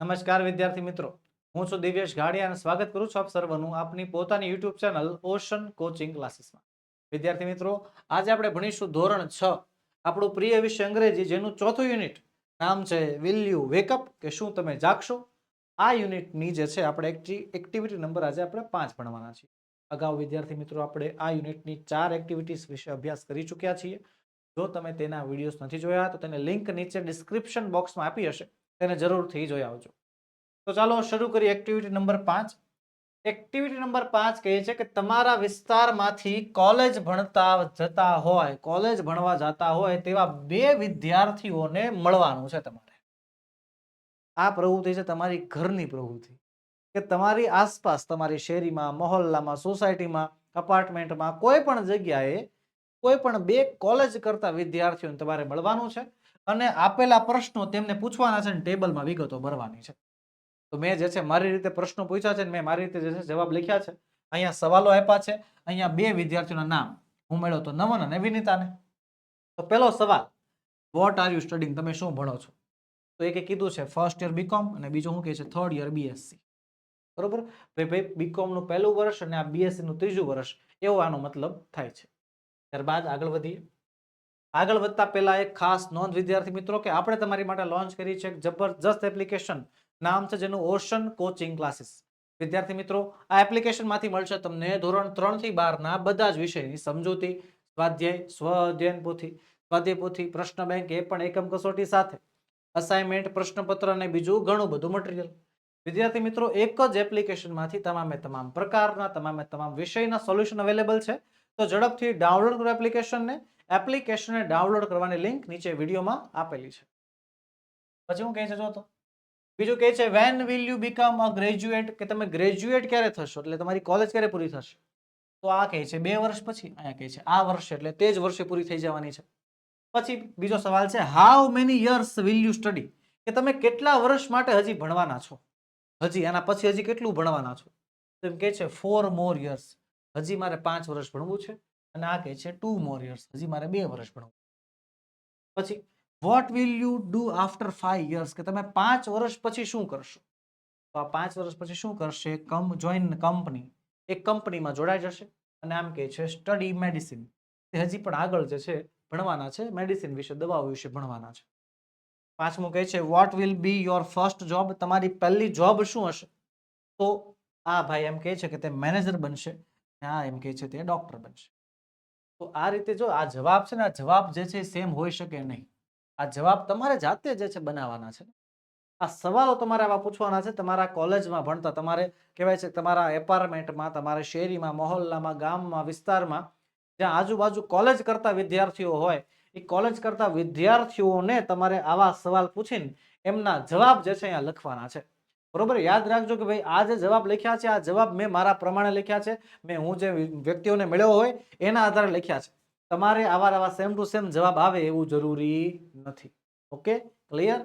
નમસ્કાર વિદ્યાર્થી મિત્રો. હું છું દિવ્યેશ ગાડિયા અને સ્વાગત કરું છું આપ સર્વનું આપની પોતાની યુટ્યુબ ચેનલ ઓશન કોચિંગ ક્લાસીસમાં. વિદ્યાર્થી મિત્રો, આજે આપણે ભણીશું ધોરણ છ. આપણું પ્રિય વિષય અંગ્રેજી, જેનું ચોથું યુનિટ નામ છે વિલ યુ વેકઅપ કે શું તમે જાગશો? આ યુનિટની જે છે, આપણે એક્ટિવિટી નંબર આજે આપણે પાંચ ભણવાના છીએ. અગાઉ વિદ્યાર્થી મિત્રો, આપણે આ યુનિટની ચાર એક્ટિવિટીઝ વિશે અભ્યાસ કરી ચૂક્યા છીએ. જો તમે તેના વિડીયોઝ નથી જોયા, તો તેને લિંક નીચે ડિસ્ક્રિપ્શન બોક્સમાં આપી હશે. તેને જરૂરથી જોઈ આવજો. તો ચાલો શરૂ કરીએ એક્ટિવિટી નંબર પાંચ. એક્ટિવિટી નંબર પાંચ કહે છે કે તમારા વિસ્તારમાંથી કોલેજ ભણતા જતા હોય કોલેજ ભણવા જતા હોય તેવા બે વિદ્યાર્થીઓને મળવાનું છે તમારે. આ પ્રવૃત્તિ છે તમારી ઘરની પ્રવૃત્તિ. કે તમારી આસપાસ, તમારી શેરીમાં, મહોલ્લામાં, સોસાયટીમાં અપાર્ટમેન્ટમાં કોઈ પણ જગ્યાએ કોઈ પણ બે કોલેજ કરતા વિદ્યાર્થીઓને તમારે મળવાનું છે અને આપેલા પ્રશ્નો તેમને પૂછવાના છે અને ટેબલમાં વિગતો ભરવાની છે. તો મેં જે છે મારી રીતે પ્રશ્નો પૂછ્યા છે ને મેં મારી રીતે જે છે જવાબ લખ્યા છે. અહીંયા સવાલો આપ્યા છે. અહીંયા બે વિદ્યાર્થીઓના નામ હું મળ્યો તો નમન અને વિનીતાને. તો પહેલો સવાલ વોટ આર યુ સ્ટડિંગ તમે શું ભણો છો? તો એકે કીધું છે ફર્સ્ટ યર બીકોમ અને બીજું શું કહે છે? થર્ડ યર બીએસસી બરોબર? ભાઈ ભાઈ બીકોમનું પહેલું વર્ષ અને આ બીએસસીનું ત્રીજું વર્ષ, એવો આનો મતલબ થાય છે. ત્યારબાદ આગળ વધીએ. આગળ વધતા પહેલા એક ખાસ નોંધ, વિદ્યાર્થી મિત્રો, કે આપણે તમારી માટે લોન્ચ કરી છે જબરજસ્ત એપ્લિકેશન નામ છે જેનું ઓશન કોચિંગ ક્લાસીસ વિદ્યાર્થી મિત્રો, આ એપ્લિકેશનમાંથી મળશે તમને ધોરણ ત્રણથી બારના બધા જ વિષયની સમજૂતી, સ્વાધ્યાય, સ્વ અધ્યયન પોથી, સ્વાધ્યાય પોથી, પ્રશ્ન બેંક એ પણ એકમ કસોટી સાથે. અસાઇનમેન્ટ પ્રશ્નપત્ર અને બીજું ઘણું બધું મટીરિયલ વિદ્યાર્થી મિત્રો, એક જ એપ્લિકેશનમાંથી તમામે તમામ પ્રકારના, તમામે તમામ વિષયના સોલ્યુશન અવેલેબલ છે. તો ઝડપથી ડાઉનલોડ કરો એપ્લિકેશનને. એપ્લિકેશનને ડાઉનલોડ કરવાની લિંક નીચે વિડીયોમાં આપેલી છે. પછી હું કહે છે, જો તો. બીજું કહે છે when will you become a graduate કે તમે ગ્રેજ્યુએટ ક્યારે થશો? એટલે તમારી કોલેજ ક્યારે પૂરી થશે? તો આ કહે છે, બે વર્ષ પછી. અહીંયા કહે છે, આ વર્ષે એટલે તે જ વર્ષે પૂરી થઈ જવાની છે. પછી બીજો સવાલ છે how many years will you study કે તમે કેટલા વર્ષ માટે હજી ભણવાના છો? હજી આના પછી હજી કેટલું ભણવાના છો? તેમ કહે છે ફોર મોર યર્સ હજી મારે પાંચ વર્ષ ભણવું છે અને આ કહે છે ટુ મોર યર્સ હજી મારે બે વર્ષ ભણવું પછી what will you do after five years કે તમે પાંચ વર્ષ પછી શું કરશો? તો આ પાંચ વર્ષ પછી શું કરશે? કમ જોઈન કંપની એક કંપનીમાં જોડાઈ જશે અને આમ કહે છે સ્ટડી મેડિસિન તે હજી પણ આગળ જે છે, ભણવાના છે મેડિસિન વિશે, દવાઓ વિશે ભણવાના છે. પાંચમું કહે છે what will be your first job તમારી પહેલી જોબ શું હશે? તો આ ભાઈ એમ કહે છે કે તે મેનેજર બનશે આ એમ કહે છે તે ડોક્ટર બનશે. તો આ રીતે જો આ જવાબ છે ને, આ જવાબ જે છે સેમ હોઈ શકે નહીં. આ જવાબ તમારે જાતે જે છે બનાવવાના છે. આ સવાલો તમારે આવા પૂછવાના છે. તમારા કોલેજમાં ભણતા, તમારે કહેવાય છે તમારા એપાર્ટમેન્ટમાં, તમારે શેરીમાં, મહોલ્લામાં, ગામમાં, વિસ્તારમાં, જ્યાં આજુબાજુ કોલેજ કરતા વિદ્યાર્થીઓ હોય, એ કોલેજ કરતા વિદ્યાર્થીઓને તમારે આવા સવાલ પૂછીને એમના જવાબ જે છે અહીંયા લખવાના છે. બરોબર? યાદ રાખજો કે ભાઈ, આ જે જવાબ લખ્યા છે, આ જવાબ મેં મારા પ્રમાણે લખ્યા છે. મેં હું જે વ્યક્તિઓને મળ્યો હોય, એના આધારે લખ્યા છે. તમારે આવા આવા સેમ ટુ સેમ જવાબ આવે એવું જરૂરી નથી. ઓકે? ક્લિયર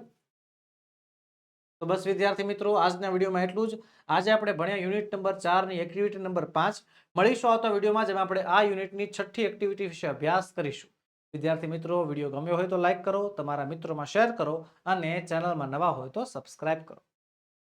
તો બસ, વિદ્યાર્થી મિત્રો, આજના વિડીયોમાં એટલું જ. આજે આપણે ભણ્યા યુનિટ નંબર ચારની એક્ટિવિટી નંબર પાંચ. મળીશું આવતા વિડીયોમાં, જેમાં આપણે આ યુનિટની છઠ્ઠી એક્ટિવિટી વિશે અભ્યાસ કરીશું. વિદ્યાર્થી મિત્રો, વીડિયો ગમ્યો હોય તો લાઇક કરો, તમારા મિત્રોમાં શેર કરો અને ચેનલમાં નવા હોય તો સબસ્ક્રાઇબ કરો.